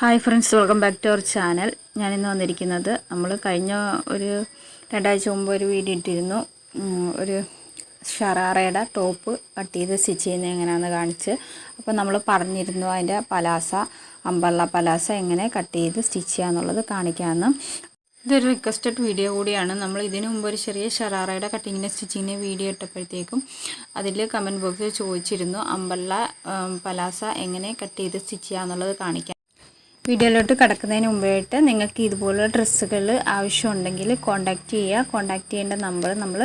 Hi friends welcome back to our channel ഞാനിന്ന് വന്നിരിക്കുന്നത് നമ്മൾ കഴിഞ്ഞ ഒരു രണ്ടാഴ്ച മുമ്പ് ഒരു വീഡിയോ ഇട്ടിരുന്നു. ഒരു ഷറാറയുടെ ടോപ്പ് കട്ട് ചെയ്ത് സ്റ്റിച്ച് ചെയ്യുന്നത് എങ്ങനെയാണെന്ന് കാണിച്ച്. അപ്പോൾ നമ്മൾ പറഞ്ഞിരുന്നു അതിന്റെ പലാസ അമ്പള്ള പലാസ എങ്ങനെ കട്ട് ചെയ്ത് സ്റ്റിച്ച് ചെയ്യാന്നുള്ളത് കാണിക്കാമെന്ന് ഇതൊരു റിക്വസ്റ്റഡ് വീഡിയോ കൂടിയാണ്. നമ്മൾ ഇതിനു മുമ്പ് ഒരു ചെറിയ ഷറാറയുടെ കട്ടിങ്ങിന്റെ സ്റ്റിച്ചിങ്ങിന്റെ വീഡിയോ ഇട്ടപ്പോഴത്തേക്കും അതിൽ കമന്റ് ബോക്സിൽ ചോദിച്ചിരുന്നു അമ്പള്ള പലാസ എങ്ങനെ കട്ട് ചെയ്ത് സ്റ്റിച്ച് ചെയ്യാന്നുള്ളത് കാണിക്കാം വീഡിയോയിലോട്ട് കിടക്കുന്നതിന് മുമ്പായിട്ട് നിങ്ങൾക്ക് ഇതുപോലുള്ള ഡ്രസ്സുകൾ ആവശ്യമുണ്ടെങ്കിൽ കോൺടാക്റ്റ് ചെയ്യുക. കോൺടാക്റ്റ് ചെയ്യേണ്ട നമ്പർ നമ്മൾ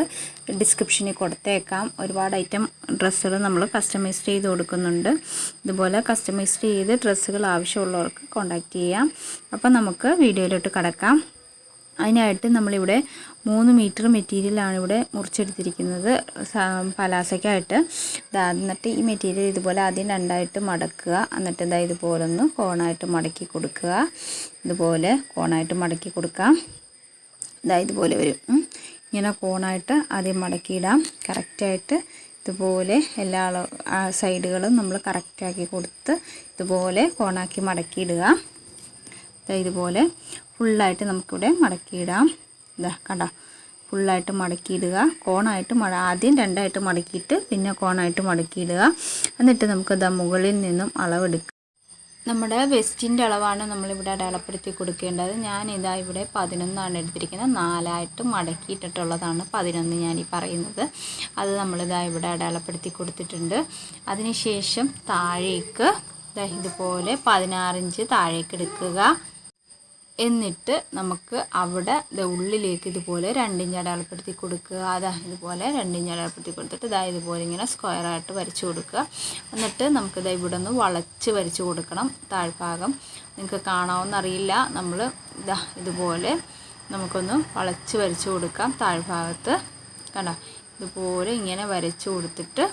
ഡിസ്ക്രിപ്ഷനിൽ കൊടുത്തേക്കാം. ഒരുപാട് ഐറ്റം ഡ്രസ്സുകൾ നമ്മൾ കസ്റ്റമൈസ് ചെയ്ത് കൊടുക്കുന്നുണ്ട്. ഇതുപോലെ കസ്റ്റമൈസ് ചെയ്ത് ഡ്രസ്സുകൾ ആവശ്യമുള്ളവർക്ക് കോൺടാക്റ്റ് ചെയ്യാം. അപ്പോൾ നമുക്ക് വീഡിയോയിലോട്ട് കിടക്കാം. അതിനായിട്ട് നമ്മളിവിടെ മൂന്ന് മീറ്റർ മെറ്റീരിയലാണ് ഇവിടെ മുറിച്ചെടുത്തിരിക്കുന്നത്. പലാസയ്ക്കായിട്ട്. എന്നിട്ട് ഈ മെറ്റീരിയൽ ഇതുപോലെ ആദ്യം രണ്ടായിട്ട് മടക്കുക. എന്നിട്ട് ഇതാ ഇതുപോലെ ഒന്ന് കോണായിട്ട് മടക്കി കൊടുക്കുക. ഇതുപോലെ കോണായിട്ട് മടക്കി കൊടുക്കാം. ഇതാ ഇതുപോലെ വരും. ഇങ്ങനെ കോണായിട്ട് ആദ്യം മടക്കിയിടാം. കറക്റ്റായിട്ട് ഇതുപോലെ എല്ലാ സൈഡുകളും നമ്മൾ കറക്റ്റാക്കി കൊടുത്ത് ഇതുപോലെ കോണാക്കി മടക്കിയിടുക. ഇതുപോലെ ഫുള്ളായിട്ട് നമുക്കിവിടെ മടക്കിയിടാം. ഇതാ കണ്ട ഫുള്ളായിട്ട് മടക്കിയിടുക. കോണായിട്ട് മട ആദ്യം രണ്ടായിട്ട് മടക്കിയിട്ട് പിന്നെ കോണായിട്ട് മടക്കിയിടുക. എന്നിട്ട് നമുക്കത് മുകളിൽ നിന്നും അളവെടുക്കുക നമ്മുടെ വെസ്റ്റിന്റെ അളവാണ് നമ്മളിവിടെ അടയാളപ്പെടുത്തി കൊടുക്കേണ്ടത്. ഞാൻ ഇതാ ഇവിടെ പതിനൊന്നാണ് എടുത്തിരിക്കുന്നത്. നാലായിട്ട് മടക്കിയിട്ടിട്ടുള്ളതാണ് പതിനൊന്ന് ഞാൻ ഈ പറയുന്നത്. അത് നമ്മളിതാ ഇവിടെ അടയാളപ്പെടുത്തി കൊടുത്തിട്ടുണ്ട്. അതിനുശേഷം താഴേക്ക് ഇതുപോലെ പതിനാറിഞ്ച് താഴേക്ക് എടുക്കുക. എന്നിട്ട് നമുക്ക് അവിടെ ഉള്ളിലേക്ക് ഇതുപോലെ രണ്ടിഞ്ച് അടയാളപ്പെടുത്തി കൊടുക്കുക. അതാ ഇതുപോലെ രണ്ടിഞ്ച് അടയാളപ്പെടുത്തി കൊടുത്തിട്ട് ഇതാ ഇതുപോലെ ഇങ്ങനെ സ്ക്വയറായിട്ട് വരച്ച് കൊടുക്കുക. എന്നിട്ട് നമുക്കിത് ഇവിടെ നിന്ന് വളച്ച് വരച്ച് കൊടുക്കണം താഴ്ഭാഗം. നിങ്ങൾക്ക് കാണാമെന്നറിയില്ല നമ്മൾ ഇതാ ഇതുപോലെ നമുക്കൊന്ന് വളച്ച് വരച്ച് കൊടുക്കാം താഴ്ഭാഗത്ത്. കണ്ടോ? ഇതുപോലെ ഇങ്ങനെ വരച്ച് കൊടുത്തിട്ട്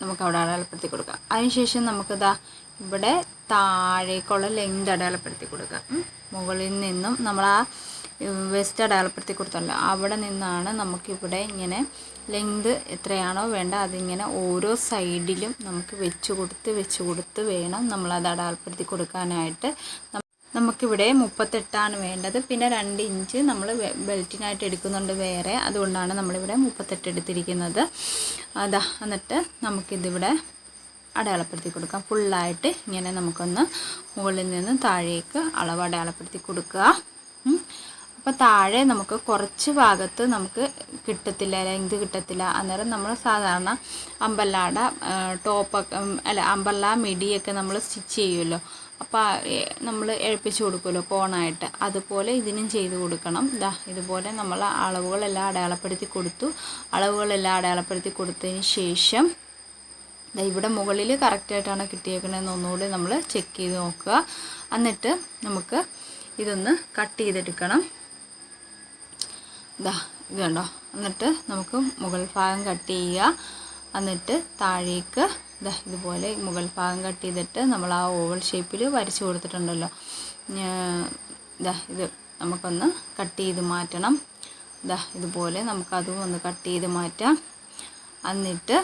നമുക്ക് അവിടെ അടയാളപ്പെടുത്തി കൊടുക്കാം. അതിനുശേഷം നമുക്കിതാ ഇവിടെ താഴേക്കുള്ള ലെങ്ത് അടയാളപ്പെടുത്തി കൊടുക്കുക. മുകളിൽ നിന്നും നമ്മൾ ആ വെസ്റ്റ് അടയാളപ്പെടുത്തി കൊടുത്തല്ലോ അവിടെ നിന്നാണ് നമുക്കിവിടെ ഇങ്ങനെ ലെങ്ത് എത്രയാണോ വേണ്ട അതിങ്ങനെ ഓരോ സൈഡിലും നമുക്ക് വെച്ച് കൊടുത്ത് വെച്ച് കൊടുത്ത് വേണം നമ്മളത് അടയാളപ്പെടുത്തി കൊടുക്കാനായിട്ട്. നമുക്കിവിടെ മുപ്പത്തെട്ടാണ് വേണ്ടത്. പിന്നെ രണ്ട് ഇഞ്ച് നമ്മൾ ബെൽറ്റിനായിട്ട് എടുക്കുന്നുണ്ട് വേറെ. അതുകൊണ്ടാണ് നമ്മളിവിടെ മുപ്പത്തെട്ട് എടുത്തിരിക്കുന്നത്. അതാ എന്നിട്ട് നമുക്കിതിവിടെ അടയാളപ്പെടുത്തി കൊടുക്കാം. ഫുള്ളായിട്ട് ഇങ്ങനെ നമുക്കൊന്ന് മുകളിൽ നിന്ന് താഴേക്ക് അളവ് അടയാളപ്പെടുത്തി കൊടുക്കുക. അപ്പോൾ താഴെ നമുക്ക് കുറച്ച് ഭാഗത്ത് നമുക്ക് കിട്ടത്തില്ല ലെങ്ത് കിട്ടത്തില്ല. അന്നേരം നമ്മൾ സാധാരണ അമ്പല്ലാട ടോപ്പൊക്കെ അല്ല അമ്പല്ല മിടിയൊക്കെ നമ്മൾ സ്റ്റിച്ച് ചെയ്യുമല്ലോ. അപ്പോൾ നമ്മൾ എഴുപ്പിച്ച് കൊടുക്കുമല്ലോ കോണായിട്ട്. അതുപോലെ ഇതിനും ചെയ്ത് കൊടുക്കണം. ദാ ഇതുപോലെ നമ്മൾ അളവുകളെല്ലാം അടയാളപ്പെടുത്തി കൊടുത്തു. അളവുകളെല്ലാം അടയാളപ്പെടുത്തി കൊടുത്തതിന് ശേഷം ഇവിടെ മുകളിൽ കറക്റ്റായിട്ടാണ് കിട്ടിയേക്കണതെന്ന് ഒന്നുകൂടി നമ്മൾ ചെക്ക് ചെയ്ത് നോക്കുക. എന്നിട്ട് നമുക്ക് ഇതൊന്ന് കട്ട് ചെയ്തെടുക്കണം. ഇതാ ഇത് കണ്ടോ? എന്നിട്ട് നമുക്ക് മുകൾ ഭാഗം കട്ട് ചെയ്യുക. എന്നിട്ട് താഴേക്ക് ഇതാ ഇതുപോലെ മുകൾ ഭാഗം കട്ട് ചെയ്തിട്ട് നമ്മൾ ആ ഓവൽ ഷേപ്പിൽ വരച്ച് കൊടുത്തിട്ടുണ്ടല്ലോ. ഇതാ ഇത് നമുക്കൊന്ന് കട്ട് ചെയ്ത് മാറ്റണം. ഇതാ ഇതുപോലെ നമുക്കതും ഒന്ന് കട്ട് ചെയ്ത് മാറ്റാം. എന്നിട്ട്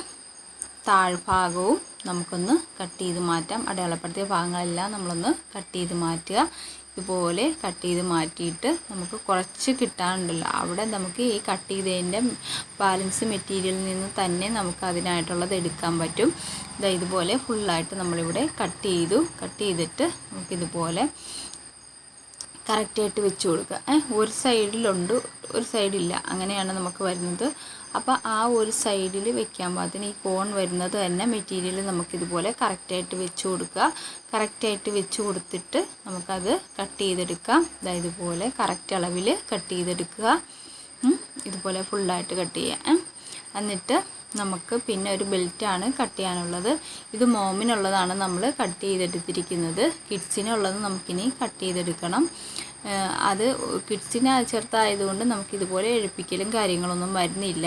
താഴ്ഭാഗവും നമുക്കൊന്ന് കട്ട് ചെയ്ത് മാറ്റാം. അടയാളപ്പെടുത്തിയ ഭാഗങ്ങളെല്ലാം നമ്മളൊന്ന് കട്ട് ചെയ്ത് മാറ്റുക. ഇതുപോലെ കട്ട് ചെയ്ത് മാറ്റിയിട്ട് നമുക്ക് കുറച്ച് കിട്ടാനുണ്ടല്ലോ. അവിടെ നമുക്ക് ഈ കട്ട് ചെയ്തതിന്റെ ബാലൻസ് മെറ്റീരിയലിൽ നിന്ന് തന്നെ നമുക്ക് അതിനായിട്ടുള്ളത് എടുക്കാൻ പറ്റും. ഇതാ ഇതുപോലെ ഫുള്ളായിട്ട് നമ്മളിവിടെ കട്ട് ചെയ്തു. കട്ട് ചെയ്തിട്ട് നമുക്കിതുപോലെ കറക്റ്റായിട്ട് വെച്ച് കൊടുക്കുക. ഒരു സൈഡിലുണ്ട് ഒരു സൈഡില്ല. അങ്ങനെയാണ് നമുക്ക് വരുന്നത്. അപ്പോൾ ആ ഒരു സൈഡിൽ വെക്കാൻ പാകത്തിന് ഈ കോൺ വരുന്നത് തന്നെ മെറ്റീരിയൽ നമുക്കിതുപോലെ കറക്റ്റായിട്ട് വെച്ച് കൊടുക്കുക. കറക്റ്റായിട്ട് വെച്ച് കൊടുത്തിട്ട് നമുക്കത് കട്ട് ചെയ്തെടുക്കാം. അതായത് ഇതുപോലെ കറക്റ്റ് അളവിൽ കട്ട് ചെയ്തെടുക്കുക. ഇതുപോലെ ഫുള്ളായിട്ട് കട്ട് ചെയ്യുക ഏ. എന്നിട്ട് നമുക്ക് പിന്നെ ഒരു ബെൽറ്റാണ് കട്ട് ചെയ്യാനുള്ളത്. ഇത് മോമിനുള്ളതാണ് നമ്മൾ കട്ട് ചെയ്തെടുത്തിരിക്കുന്നത്. കിഡ്സിനുള്ളത് നമുക്കിനി കട്ട് ചെയ്തെടുക്കണം. അത് കിഡ്സിന് ചെറുതായതുകൊണ്ട് നമുക്കിതുപോലെ എഴുപ്പിക്കലും കാര്യങ്ങളൊന്നും വരുന്നില്ല.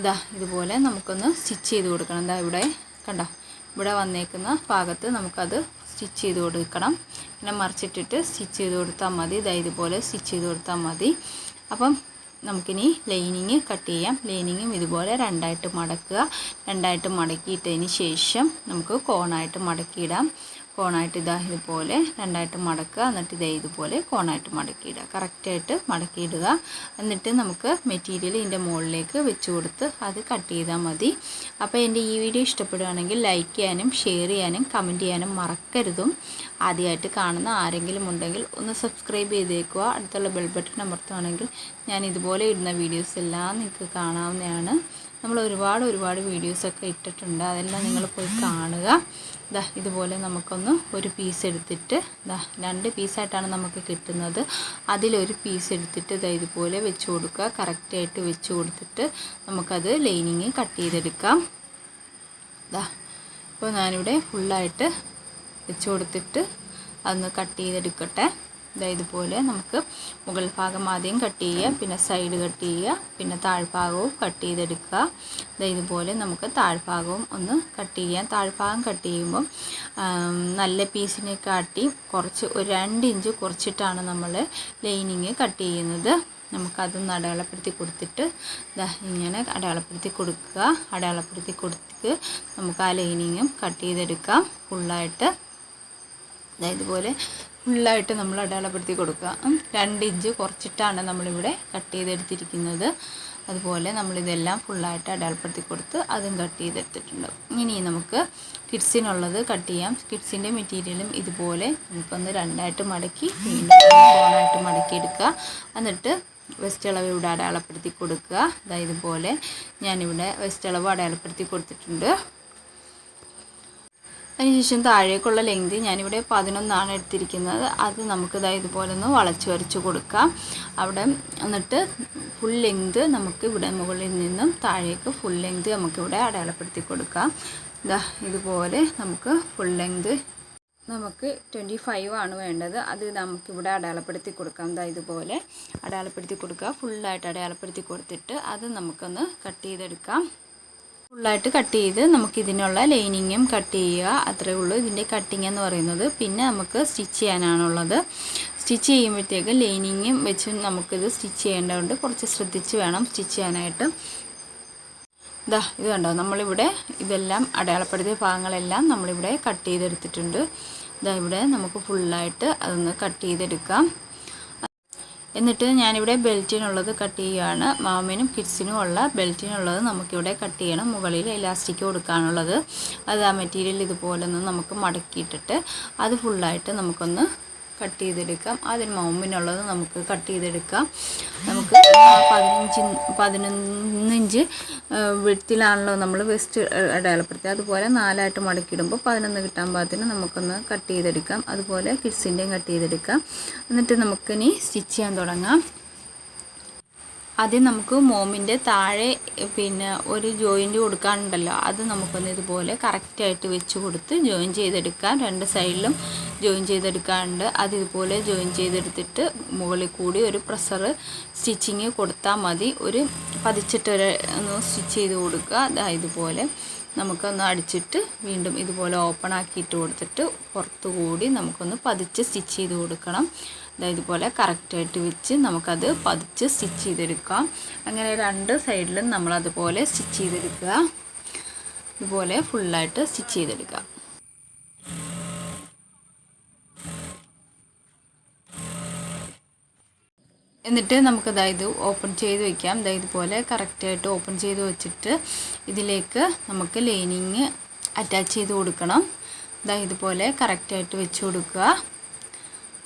ഇതാ ഇതുപോലെ നമുക്കൊന്ന് സ്റ്റിച്ച് ചെയ്ത് കൊടുക്കണം. ഇതാ ഇവിടെ കണ്ടോ? ഇവിടെ വന്നേക്കുന്ന ഭാഗത്ത് നമുക്കത് സ്റ്റിച്ച് ചെയ്ത് കൊടുക്കണം. പിന്നെ മറിച്ചിട്ടിട്ട് സ്റ്റിച്ച് ചെയ്ത് കൊടുത്താൽ മതി. ഇതാ ഇതുപോലെ സ്റ്റിച്ച് ചെയ്ത് കൊടുത്താൽ മതി. അപ്പം നമുക്കിനി ലൈനിങ് കട്ട് ചെയ്യാം. ലൈനിങ്ങും ഇതുപോലെ രണ്ടായിട്ട് മടക്കുക. രണ്ടായിട്ട് മടക്കിയിട്ടതിന് ശേഷം നമുക്ക് കോണായിട്ട് മടക്കിയിടാം. കോണായിട്ട് ഇതാ ഇതുപോലെ രണ്ടായിട്ട് മടക്കുക. എന്നിട്ട് ഇതേ ഇതുപോലെ കോണായിട്ട് മടക്കിയിടുക. കറക്റ്റായിട്ട് മടക്കിയിടുക. എന്നിട്ട് നമുക്ക് മെറ്റീരിയൽ ഇതിന്റെ മുകളിലേക്ക് വെച്ച് കൊടുത്ത് അത് കട്ട് ചെയ്താൽ മതി. അപ്പോൾ എന്റെ ഈ വീഡിയോ ഇഷ്ടപ്പെടുകയാണെങ്കിൽ ലൈക്ക് ചെയ്യാനും ഷെയർ ചെയ്യാനും കമന്റ് ചെയ്യാനും മറക്കരുതും. ആദ്യമായിട്ട് കാണുന്ന ആരെങ്കിലും ഉണ്ടെങ്കിൽ ഒന്ന് സബ്സ്ക്രൈബ് ചെയ്തേക്കുക. അടുത്തുള്ള ബെൽ ബട്ടൺ അമർത്തുകയാണെങ്കിൽ ഞാൻ ഇതുപോലെ ഇടുന്ന വീഡിയോസ് എല്ലാം നിങ്ങൾക്ക് കാണാവുന്നതാണ്. നമ്മൾ ഒരുപാട് ഒരുപാട് വീഡിയോസൊക്കെ ഇട്ടിട്ടുണ്ട്. അതെല്ലാം നിങ്ങൾ പോയി കാണുക. ദാ ഇതുപോലെ നമുക്കൊന്ന് ഒരു പീസ് എടുത്തിട്ട് ദാ രണ്ട് പീസായിട്ടാണ് നമുക്ക് കിട്ടുന്നത്. അതിലൊരു പീസ് എടുത്തിട്ട് ഇതാ ഇതുപോലെ വെച്ച് കൊടുക്കുക. കറക്റ്റായിട്ട് വെച്ച് കൊടുത്തിട്ട് നമുക്കത് ലൈനിങ് കട്ട് ചെയ്തെടുക്കാം. ദാ ഇപ്പോൾ ഞാനിവിടെ ഫുള്ളായിട്ട് വെച്ച് കൊടുത്തിട്ട് അതൊന്ന് കട്ട് ചെയ്തെടുക്കട്ടെ. ഇതുപോലെ നമുക്ക് മുകൾ ഭാഗം ആദ്യം കട്ട് ചെയ്യുക പിന്നെ സൈഡ് കട്ട് ചെയ്യുക പിന്നെ താഴ്ഭാഗവും കട്ട് ചെയ്തെടുക്കുക. ഇതാ ഇതുപോലെ നമുക്ക് താഴ്ഭാഗവും ഒന്ന് കട്ട് ചെയ്യാം. താഴ്ഭാഗം കട്ട് ചെയ്യുമ്പം നല്ല പീസിനെ കാട്ടി കുറച്ച് ഒരു രണ്ട് ഇഞ്ച് കുറച്ചിട്ടാണ് നമ്മൾ ലൈനിങ് കട്ട് ചെയ്യുന്നത്. നമുക്കതൊന്ന് അടയാളപ്പെടുത്തി കൊടുത്തിട്ട് ഇങ്ങനെ അടയാളപ്പെടുത്തി കൊടുക്കുക. അടയാളപ്പെടുത്തി കൊടുത്ത് നമുക്ക് ആ ലൈനിങ്ങും കട്ട് ചെയ്തെടുക്കാം. ഫുള്ളായിട്ട്. ഇതുപോലെ ഫുള്ളായിട്ട് നമ്മൾ അടയാളപ്പെടുത്തി കൊടുക്കുക. രണ്ട് ഇഞ്ച് കുറച്ചിട്ടാണ് നമ്മളിവിടെ കട്ട് ചെയ്തെടുത്തിരിക്കുന്നത്. അതുപോലെ നമ്മളിതെല്ലാം ഫുള്ളായിട്ട് അടയാളപ്പെടുത്തി കൊടുത്ത് അതും കട്ട് ചെയ്തെടുത്തിട്ടുണ്ട്. ഇനി നമുക്ക് കിഡ്സിനുള്ളത് കട്ട് ചെയ്യാം. കിഡ്സിന്റെ മെറ്റീരിയലും ഇതുപോലെ നമുക്കൊന്ന് രണ്ടായിട്ട് മടക്കി വീണ്ടും മടക്കി മടക്കിയെടുക്കുക. എന്നിട്ട് വെസ്റ്റ് അളവ് ഇവിടെ അടയാളപ്പെടുത്തി കൊടുക്കുക. അതായത് ഇതുപോലെ ഞാനിവിടെ വെസ്റ്റ് അളവ് അടയാളപ്പെടുത്തി കൊടുത്തിട്ടുണ്ട്. അതിനുശേഷം താഴേക്കുള്ള ലെങ്ത് ഞാനിവിടെ പതിനൊന്നാണ് എടുത്തിരിക്കുന്നത്. അത് നമുക്ക് ഇതാ ഇതുപോലെ ഒന്ന് വളച്ച് വരച്ച് കൊടുക്കാം. അവിടെ എന്നിട്ട് ഫുൾ ലെങ്ത് നമുക്ക് ഇവിടെ മുകളിൽ നിന്നും താഴേക്ക് ഫുൾ ലെങ്ത് നമുക്കിവിടെ അടയാളപ്പെടുത്തി കൊടുക്കാം. ഇതാ ഇതുപോലെ നമുക്ക് ഫുൾ ലെങ്ത് നമുക്ക് ട്വന്റി ഫൈവ് ആണ് വേണ്ടത്. അത് നമുക്കിവിടെ അടയാളപ്പെടുത്തി കൊടുക്കാം. ഇതാ ഇതുപോലെ അടയാളപ്പെടുത്തി കൊടുക്കുക. ഫുള്ളായിട്ട് അടയാളപ്പെടുത്തി കൊടുത്തിട്ട് അത് നമുക്കൊന്ന് കട്ട് ചെയ്തെടുക്കാം. ഫുള്ളായിട്ട് കട്ട് ചെയ്ത് നമുക്ക് ഇതിനുള്ള ലൈനിങ്ങും കട്ട് ചെയ്യുക. അത്രേ ഉള്ളൂ. ഇതിന്റെ കട്ടിങ് എന്ന് പറയുന്നത്. പിന്നെ നമുക്ക് സ്റ്റിച്ച് ചെയ്യാനാണുള്ളത്. സ്റ്റിച്ച് ചെയ്യുമ്പോഴത്തേക്ക് ലൈനിങ്ങും വെച്ച് നമുക്കിത് സ്റ്റിച്ച് ചെയ്യേണ്ടതുകൊണ്ട് കുറച്ച് ശ്രദ്ധിച്ച് വേണം സ്റ്റിച്ച് ചെയ്യാനായിട്ട്. ഇതാ ഇത് കണ്ടോ? നമ്മളിവിടെ ഇതെല്ലാം അടയാളപ്പെടുത്തിയ ഭാഗങ്ങളെല്ലാം നമ്മളിവിടെ കട്ട് ചെയ്തെടുത്തിട്ടുണ്ട്. ഇതാ ഇവിടെ നമുക്ക് ഫുള്ളായിട്ട് അതൊന്ന് കട്ട് ചെയ്തെടുക്കാം. എന്നിട്ട് ഞാനിവിടെ ബെൽറ്റിനുള്ളത് കട്ട് ചെയ്യുകയാണ്. മാമിനും കിഡ്സിനും ഉള്ള ബെൽറ്റിനുള്ളത് നമുക്കിവിടെ കട്ട് ചെയ്യണം. മുകളിൽ ഇലാസ്റ്റിക് കൊടുക്കാനുള്ളത്. അത് ആ മെറ്റീരിയൽ ഇതുപോലെ ഒന്ന് നമുക്ക് മടക്കിയിട്ടിട്ട് അത് ഫുള്ളായിട്ട് നമുക്കൊന്ന് കട്ട് ചെയ്തെടുക്കാം. അതിന് മുമ്പിനുള്ളത് നമുക്ക് കട്ട് ചെയ്തെടുക്കാം. നമുക്ക് പതിനഞ്ച് പതിനൊന്നിഞ്ച് വെട്ടിലാണല്ലോ നമ്മൾ വെസ്റ്റ് അടയാളപ്പെടുത്തുക അതുപോലെ നാലായിട്ട് മടക്കിയിടുമ്പോൾ പതിനൊന്ന് കിട്ടാൻ പാകത്തിന് നമുക്കൊന്ന് കട്ട് ചെയ്തെടുക്കാം. അതുപോലെ കിഡ്സിന്റെയും കട്ട് ചെയ്തെടുക്കാം. എന്നിട്ട് നമുക്കിനി സ്റ്റിച്ച് ചെയ്യാൻ തുടങ്ങാം. ആദ്യം നമുക്ക് മോമിന്റെ താഴെ പിന്നെ ഒരു ജോയിന്റ് കൊടുക്കാനുണ്ടല്ലോ. അത് നമുക്കൊന്ന് ഇതുപോലെ കറക്റ്റായിട്ട് വെച്ച് കൊടുത്ത് ജോയിൻ ചെയ്തെടുക്കാം. രണ്ട് സൈഡിലും ജോയിൻ ചെയ്തെടുക്കാനുണ്ട് അതിതുപോലെ ജോയിൻ ചെയ്തെടുത്തിട്ട് മുകളിൽ കൂടി ഒരു പ്രഷർ സ്റ്റിച്ചിങ് കൊടുത്താൽ മതി. ഒരു പതിച്ചിട്ട് ഒരു ഒന്ന് സ്റ്റിച്ച് ചെയ്ത് കൊടുക്കുക. അതാ ഇതുപോലെ നമുക്കൊന്ന് അടിച്ചിട്ട് വീണ്ടും ഇതുപോലെ ഓപ്പൺ ആക്കിയിട്ട് കൊടുത്തിട്ട് പുറത്ത് കൂടി നമുക്കൊന്ന് പതിച്ച് സ്റ്റിച്ച് ചെയ്ത് കൊടുക്കണം. അതായത് ഇതുപോലെ കറക്റ്റായിട്ട് വെച്ച് നമുക്കത് പതിച്ച് സ്റ്റിച്ച് ചെയ്തെടുക്കാം. അങ്ങനെ രണ്ട് സൈഡിലും നമ്മളതുപോലെ സ്റ്റിച്ച് ചെയ്തെടുക്കുക. ഇതുപോലെ ഫുള്ളായിട്ട് സ്റ്റിച്ച് ചെയ്തെടുക്കുക. എന്നിട്ട് നമുക്ക് ഇത് ഓപ്പൺ ചെയ്ത് വയ്ക്കാം ദാ ഇതുപോലെ കറക്റ്റായിട്ട് ഓപ്പൺ ചെയ്ത് വെച്ചിട്ട് ഇതിലേക്ക് നമുക്ക് ലൈനിങ് അറ്റാച്ച് ചെയ്ത് കൊടുക്കണം. ദാ ഇതുപോലെ കറക്റ്റായിട്ട് വെച്ച് കൊടുക്കുക.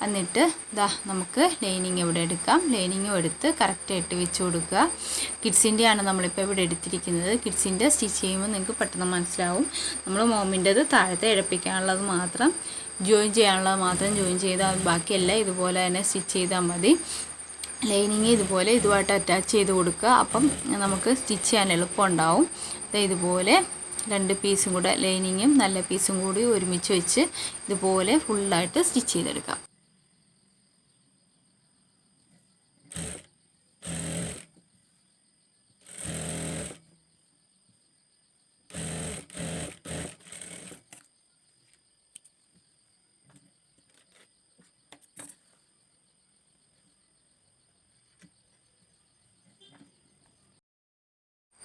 എന്നിട്ട് ദാ നമുക്ക് ലൈനിങ് ഇവിടെ എടുക്കാം. ലൈനിങ്ങും എടുത്ത് കറക്റ്റായിട്ട് വെച്ച് കൊടുക്കുക. കിഡ്സിന്റെ ആണ് നമ്മളിപ്പോൾ ഇവിടെ എടുത്തിരിക്കുന്നത്. കിഡ്സിന്റെ സ്റ്റിച്ച് ചെയ്യുമ്പോൾ നിങ്ങൾക്ക് പെട്ടെന്ന് മനസ്സിലാവും. നമ്മൾ മോമിന്റെത് താഴത്തെ ഇഴപ്പിക്കാനുള്ളത് മാത്രം ജോയിൻ ചെയ്യാനുള്ളത് മാത്രം ജോയിൻ ചെയ്താൽ ബാക്കിയെല്ലാം ഇതുപോലെ തന്നെ സ്റ്റിച്ച് ചെയ്താൽ മതി. ലൈനിങ് ഇതുപോലെ ഇതുമായിട്ട് അറ്റാച്ച് ചെയ്ത് കൊടുക്കുക. അപ്പം നമുക്ക് സ്റ്റിച്ച് ചെയ്യാൻ എളുപ്പമുണ്ടാവും. ഇതുപോലെ രണ്ട് പീസും കൂടെ ലൈനിങ്ങും നല്ല പീസും കൂടി ഒരുമിച്ച് വെച്ച് ഇതുപോലെ ഫുള്ളായിട്ട് സ്റ്റിച്ച് ചെയ്തെടുക്കാം.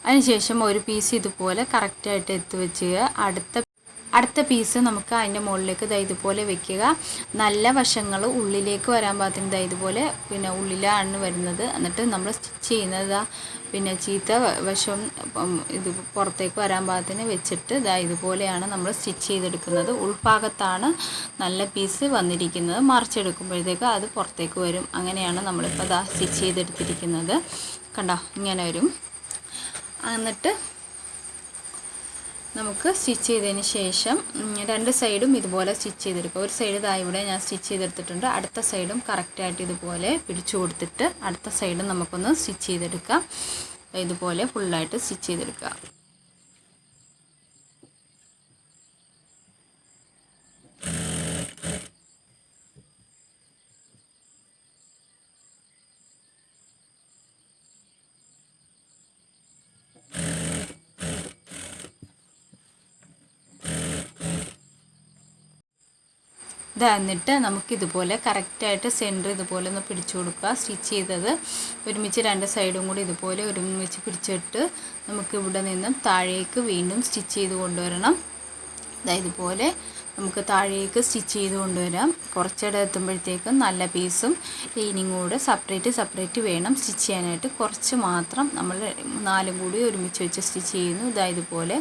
അതിനുശേഷം ഒരു പീസ് ഇതുപോലെ കറക്റ്റായിട്ട് എത്തി വെച്ചുക. അടുത്ത അടുത്ത പീസ് നമുക്ക് അതിന്റെ മുകളിലേക്ക് ദാ ഇതുപോലെ വെക്കുക. നല്ല വശങ്ങൾ ഉള്ളിലേക്ക് വരാൻ പാകത്തിന് ദാ ഇതുപോലെ പിന്നെ ഉള്ളിലാണ് വരുന്നത്. എന്നിട്ട് നമ്മൾ സ്റ്റിച്ച് ചെയ്യുന്നത് പിന്നെ ചീത്ത വശം ഇത് പുറത്തേക്ക് വരാൻ പാകത്തിന് വെച്ചിട്ട് ദാ ഇതുപോലെയാണ് നമ്മൾ സ്റ്റിച്ച് ചെയ്തെടുക്കുന്നത്. ഉൾഭാഗത്താണ് നല്ല പീസ് വന്നിരിക്കുന്നത്. മറിച്ചെടുക്കുമ്പോഴത്തേക്ക് അത് പുറത്തേക്ക് വരും. അങ്ങനെയാണ് നമ്മളിപ്പോൾ ദാ സ്റ്റിച്ച് ചെയ്തെടുത്തിരിക്കുന്നത്. കണ്ടോ? ഇങ്ങനെ വരും. എന്നിട്ട് നമുക്ക് സ്റ്റിച്ച് ചെയ്തതിന് ശേഷം രണ്ട് സൈഡും ഇതുപോലെ സ്റ്റിച്ച് ചെയ്തെടുക്കുക. ഒരു സൈഡ് ഇതാ ഇവിടെ ഞാൻ സ്റ്റിച്ച് ചെയ്തെടുത്തിട്ടുണ്ട്. അടുത്ത സൈഡും കറക്റ്റായിട്ട് ഇതുപോലെ പിടിച്ചു കൊടുത്തിട്ട് അടുത്ത സൈഡും നമുക്കൊന്ന് സ്റ്റിച്ച് ചെയ്തെടുക്കാം. ഇതുപോലെ ഫുള്ളായിട്ട് സ്റ്റിച്ച് ചെയ്തെടുക്കുക. ഇത് എന്നിട്ട് നമുക്കിതുപോലെ കറക്റ്റായിട്ട് സെന്റർ ഇതുപോലെ ഒന്ന് പിടിച്ചു കൊടുക്കുക. സ്റ്റിച്ച് ചെയ്തത് ഒരുമിച്ച് രണ്ട് സൈഡും കൂടി ഇതുപോലെ ഒരുമിച്ച് പിടിച്ചിട്ട് നമുക്ക് ഇവിടെ നിന്നും താഴേക്ക് വീണ്ടും സ്റ്റിച്ച് ചെയ്ത് കൊണ്ടുവരണം. ദാ ഇതുപോലെ നമുക്ക് താഴേക്ക് സ്റ്റിച്ച് ചെയ്ത് കൊണ്ടുവരാം. കുറച്ചിടം എത്തുമ്പോഴത്തേക്കും നല്ല പീസും ലൈനിങ്ങും കൂടെ സെപ്പറേറ്റ് സെപ്പറേറ്റ് വേണം സ്റ്റിച്ച് ചെയ്യാനായിട്ട്. കുറച്ച് മാത്രം നമ്മൾ നാലും കൂടി ഒരുമിച്ച് വെച്ച് സ്റ്റിച്ച് ചെയ്യുന്നു. ഇതാ ഇതുപോലെ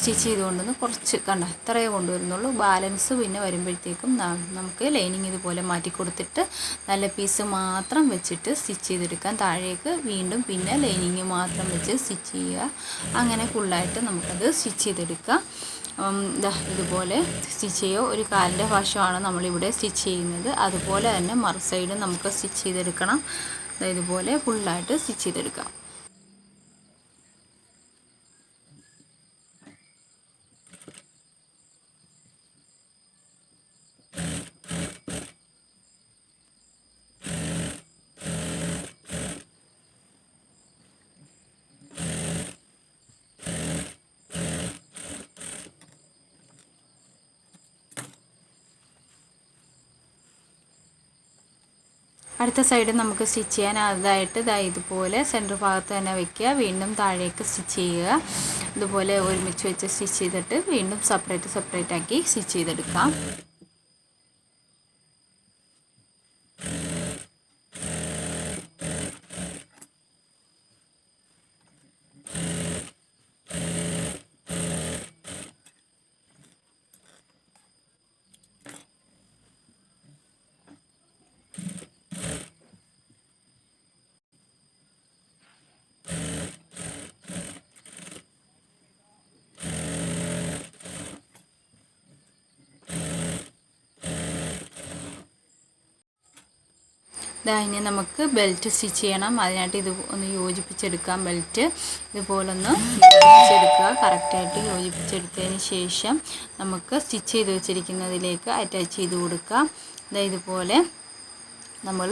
സ്റ്റിച്ച് ചെയ്ത് കുറച്ച് കണ്ട ഇത്രയേ കൊണ്ടുവരുന്നുള്ളൂ. ബാലൻസ് പിന്നെ വരുമ്പോഴത്തേക്കും നമുക്ക് ലൈനിങ് ഇതുപോലെ മാറ്റി കൊടുത്തിട്ട് നല്ല പീസ് മാത്രം വെച്ചിട്ട് സ്റ്റിച്ച് ചെയ്തെടുക്കാം. താഴേക്ക് വീണ്ടും പിന്നെ ലൈനിങ് മാത്രം വെച്ച് സ്റ്റിച്ച് ചെയ്യുക. അങ്ങനെ ഫുള്ളായിട്ട് നമുക്കത് സ്റ്റിച്ച് ചെയ്തെടുക്കാം. ദാ ഇതുപോലെ സ്റ്റിച്ച് ചെയ്യുക ഒരു കാലിന്റെ വശമാണ് നമ്മളിവിടെ സ്റ്റിച്ച് ചെയ്യുന്നത്. അതുപോലെ തന്നെ മറു സൈഡ് നമുക്ക് സ്റ്റിച്ച് ചെയ്തെടുക്കണം. ഇതുപോലെ ഫുള്ളായിട്ട് സ്റ്റിച്ച് ചെയ്തെടുക്കാം. അടുത്ത സൈഡ് നമുക്ക് സ്റ്റിച്ച് ചെയ്യാൻ അതായിട്ട് ഇതാ ഇതുപോലെ സെന്റർ ഭാഗത്ത് തന്നെ വെക്കുക. വീണ്ടും താഴേക്ക് സ്റ്റിച്ച് ചെയ്യുക. ഇതുപോലെ ഒരുമിച്ച് വെച്ച് സ്റ്റിച്ച് ചെയ്തിട്ട് വീണ്ടും സെപ്പറേറ്റ് സെപ്പറേറ്റ് ആക്കി സ്റ്റിച്ച് ചെയ്തെടുക്കാം. ഇനി നമുക്ക് ബെൽറ്റ് സ്റ്റിച്ച് ചെയ്യണം. അതിനായിട്ട് ഇത് ഒന്ന് യോജിപ്പിച്ചെടുക്കാം ബെൽറ്റ് ഇതുപോലൊന്ന് യോജിപ്പിച്ചെടുക്കുക. കറക്റ്റായിട്ട് യോജിപ്പിച്ചെടുത്തതിന് ശേഷം നമുക്ക് സ്റ്റിച്ച് ചെയ്ത് വെച്ചിരിക്കുന്നതിലേക്ക് അറ്റാച്ച് ചെയ്ത് കൊടുക്കാം. ഇതാ ഇതുപോലെ നമ്മൾ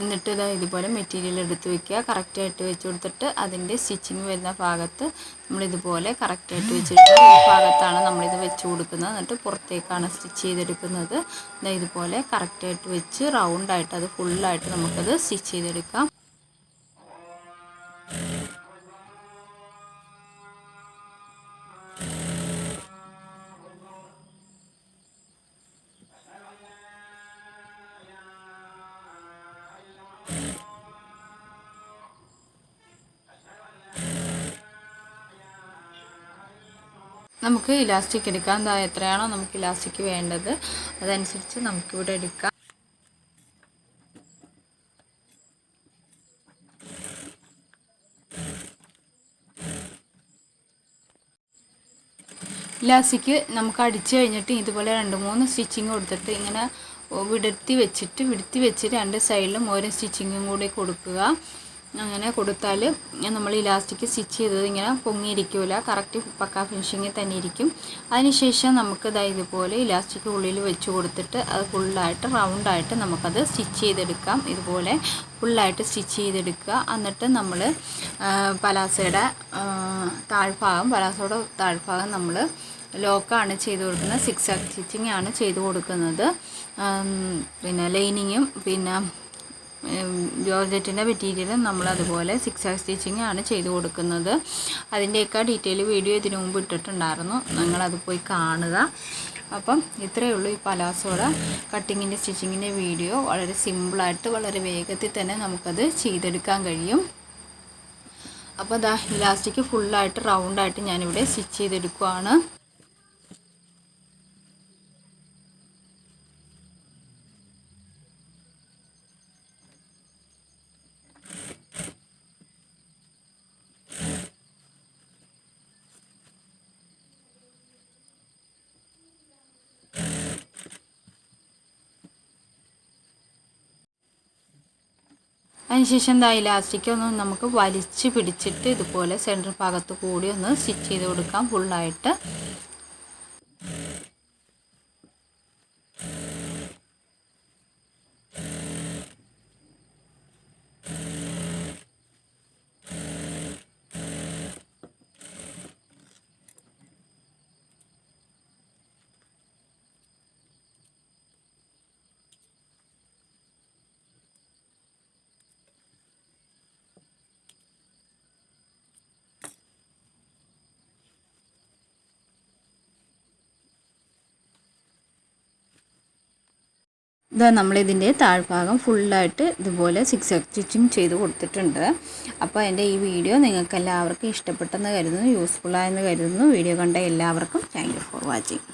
എന്നിട്ട് ഇതാ ഇതുപോലെ മെറ്റീരിയൽ എടുത്ത് വെക്കുക. കറക്റ്റായിട്ട് വെച്ച് കൊടുത്തിട്ട് അതിന്റെ സ്റ്റിച്ചിങ് വരുന്ന ഭാഗത്ത് നമ്മളിതുപോലെ കറക്റ്റായിട്ട് വെച്ചിട്ട് ഈ ഭാഗത്താണ് നമ്മളിത് വെച്ച് കൊടുക്കുന്നത്. എന്നിട്ട് പുറത്തേക്കാണ് സ്റ്റിച്ച് ചെയ്തെടുക്കുന്നത്. ഇതാ ഇതുപോലെ കറക്റ്റായിട്ട് വെച്ച് റൗണ്ടായിട്ട് അത് ഫുള്ളായിട്ട് നമുക്കത് സ്റ്റിച്ച് ചെയ്തെടുക്കാം. നമുക്ക് ഇലാസ്റ്റിക് എടുക്കാം. എന്താ എത്രയാണോ നമുക്ക് ഇലാസ്റ്റിക് വേണ്ടത്. അതനുസരിച്ച് നമുക്കിവിടെ എടുക്കാം. ഇലാസ്റ്റിക് നമുക്ക് അടിച്ചു കഴിഞ്ഞിട്ട് ഇതുപോലെ രണ്ട് മൂന്ന് സ്റ്റിച്ചിങ് കൊടുത്തിട്ട് ഇങ്ങനെ വിടർത്തി വെച്ചിട്ട് വിടുത്തി വെച്ച് രണ്ട് സൈഡിലും ഓരോ സ്റ്റിച്ചിങ്ങും കൂടി കൊടുക്കുക. അങ്ങനെ കൊടുത്താൽ നമ്മൾ ഇലാസ്റ്റിക് സ്റ്റിച്ച് ചെയ്തത് ഇങ്ങനെ പൊങ്ങിയിരിക്കില്ല കറക്റ്റ് പക്ക ഫിനിഷിങ്ങിൽ തന്നെ ഇരിക്കും. അതിനുശേഷം നമുക്ക് ഇതാ ഇതുപോലെ ഇലാസ്റ്റിക് ഉള്ളിൽ വെച്ച് കൊടുത്തിട്ട് അത് ഫുള്ളായിട്ട് റൗണ്ടായിട്ട് നമുക്കത് സ്റ്റിച്ച് ചെയ്തെടുക്കാം. ഇതുപോലെ ഫുള്ളായിട്ട് സ്റ്റിച്ച് ചെയ്തെടുക്കുക. എന്നിട്ട് നമ്മൾ പലാസയുടെ താഴ്ഭാഗം പലാസയുടെ താഴ്ഭാഗം നമ്മൾ ലോക്കാണ് ചെയ്ത് കൊടുക്കുന്നത്. സിക്സ് സ്റ്റിച്ചിങ് ആണ് ചെയ്ത് കൊടുക്കുന്നത്. പിന്നെ ലൈനിങ്ങും പിന്നെ ജോർജറ്റിന്റെ മെറ്റീരിയലും നമ്മൾ അതുപോലെ സിക്സ് ആക്സ് സ്റ്റിച്ചിങ് ആണ് ചെയ്തു കൊടുക്കുന്നത്. അതിന്റെയൊക്കെ ഡീറ്റെയിൽ വീഡിയോ ഇതിനു മുമ്പ് ഇട്ടിട്ടുണ്ടായിരുന്നു. നിങ്ങളത് പോയി കാണുക. അപ്പം ഇത്രയേ ഉള്ളൂ ഈ പലാസോടെ കട്ടിങ്ങിന്റെ സ്റ്റിച്ചിങ്ങിന്റെ വീഡിയോ വളരെ സിമ്പിളായിട്ട് വളരെ വേഗത്തിൽ തന്നെ നമുക്കത് ചെയ്തെടുക്കാൻ കഴിയും. അപ്പോൾ ദാ ഇലാസ്റ്റിക് ഫുള്ളായിട്ട് റൗണ്ടായിട്ട് ഞാനിവിടെ സ്റ്റിച്ച് ചെയ്തെടുക്കുവാണ്. അതിനുശേഷം എന്താ ഇലാസ്റ്റിക് ഒന്ന് നമുക്ക് വലിച്ച് പിടിച്ചിട്ട് ഇതുപോലെ സെന്റർ ഭാഗത്ത് കൂടി ഒന്ന് സ്റ്റിച്ച് ചെയ്ത് കൊടുക്കാം ഫുള്ളായിട്ട് ഇതാ നമ്മളിതിന്റെ താഴ്ഭാഗം ഫുള്ളായിട്ട് ഇതുപോലെ സിക്സ് സ്റ്റിച്ചിങ് ചെയ്ത് കൊടുത്തിട്ടുണ്ട്. അപ്പോൾ എന്റെ ഈ വീഡിയോ നിങ്ങൾക്ക് എല്ലാവർക്കും ഇഷ്ടപ്പെട്ടെന്ന് കരുതുന്നു യൂസ്ഫുള്ളായെന്ന് കരുതുന്നു. വീഡിയോ കണ്ട എല്ലാവർക്കും താങ്ക് ഫോർ വാച്ചിങ്